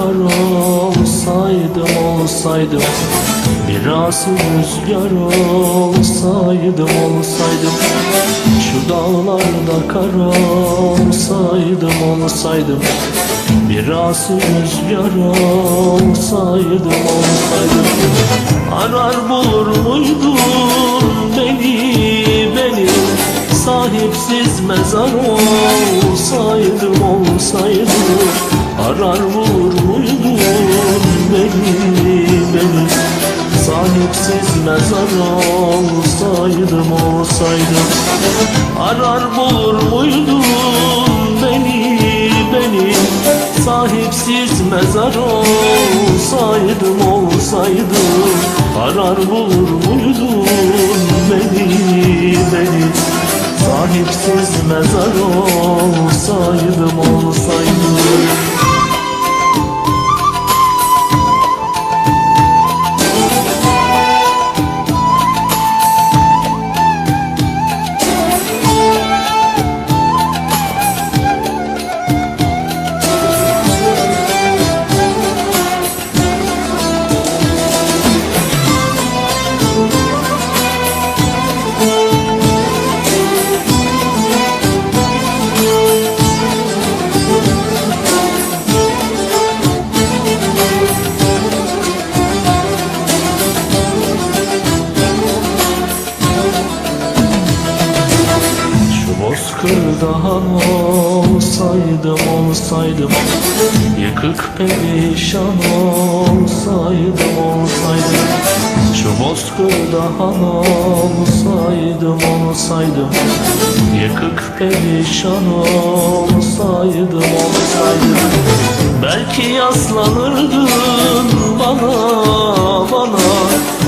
kar olsaydım olsaydım Biraz rüzgar olsaydım olsaydım Şu dağlarda kar olsaydım olsaydım Biraz rüzgar olsaydım olsaydım Arar bulur muydun beni beni? Sahipsiz mezar olsaydım olsaydım Arar bulur muydun beni beni Sahipsiz mezar olsaydım olsaydım. Arar bulur muydun beni beni Sahipsiz mezar olsaydım olsaydım. Arar bulur muydun beni beni Sahipsiz mezar olsaydım han olsaydım olsaydım. Yıkık perişan olsaydım olsaydım. Şu bozkırda han olsaydım olsaydım. Yıkık perişan olsaydım olsaydım. Belki yaslanırdın bana bana.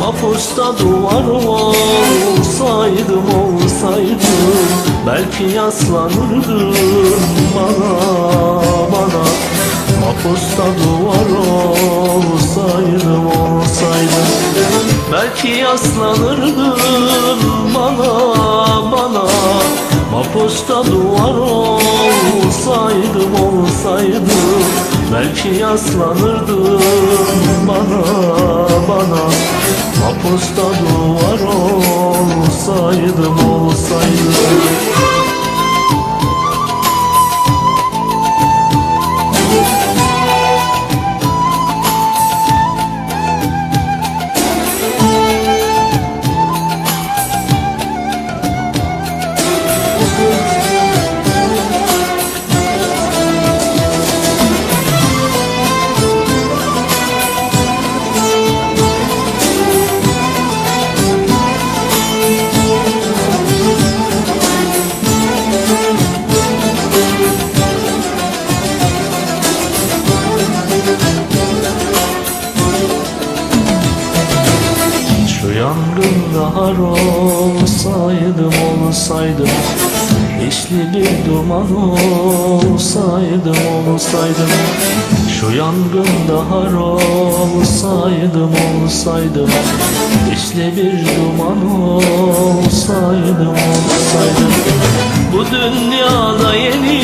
Mapusta duvar olsaydım olsaydım Belki yaslanırdın bana bana. Mapusta duvar olsaydım olsaydım. Belki yaslanırdın bana bana. Mapusta duvar olsaydım olsaydım. Belki yaslanırdın bana bana. Mapusta duvar olsaydım olsaydım Şu olsaydım olsaydım İşli bir duman olsaydım olsaydım Şu yangında har olsaydım olsaydım İşli bir duman olsaydım olsaydım. Bu dünyada yerim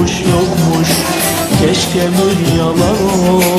Bir yalan olsaydım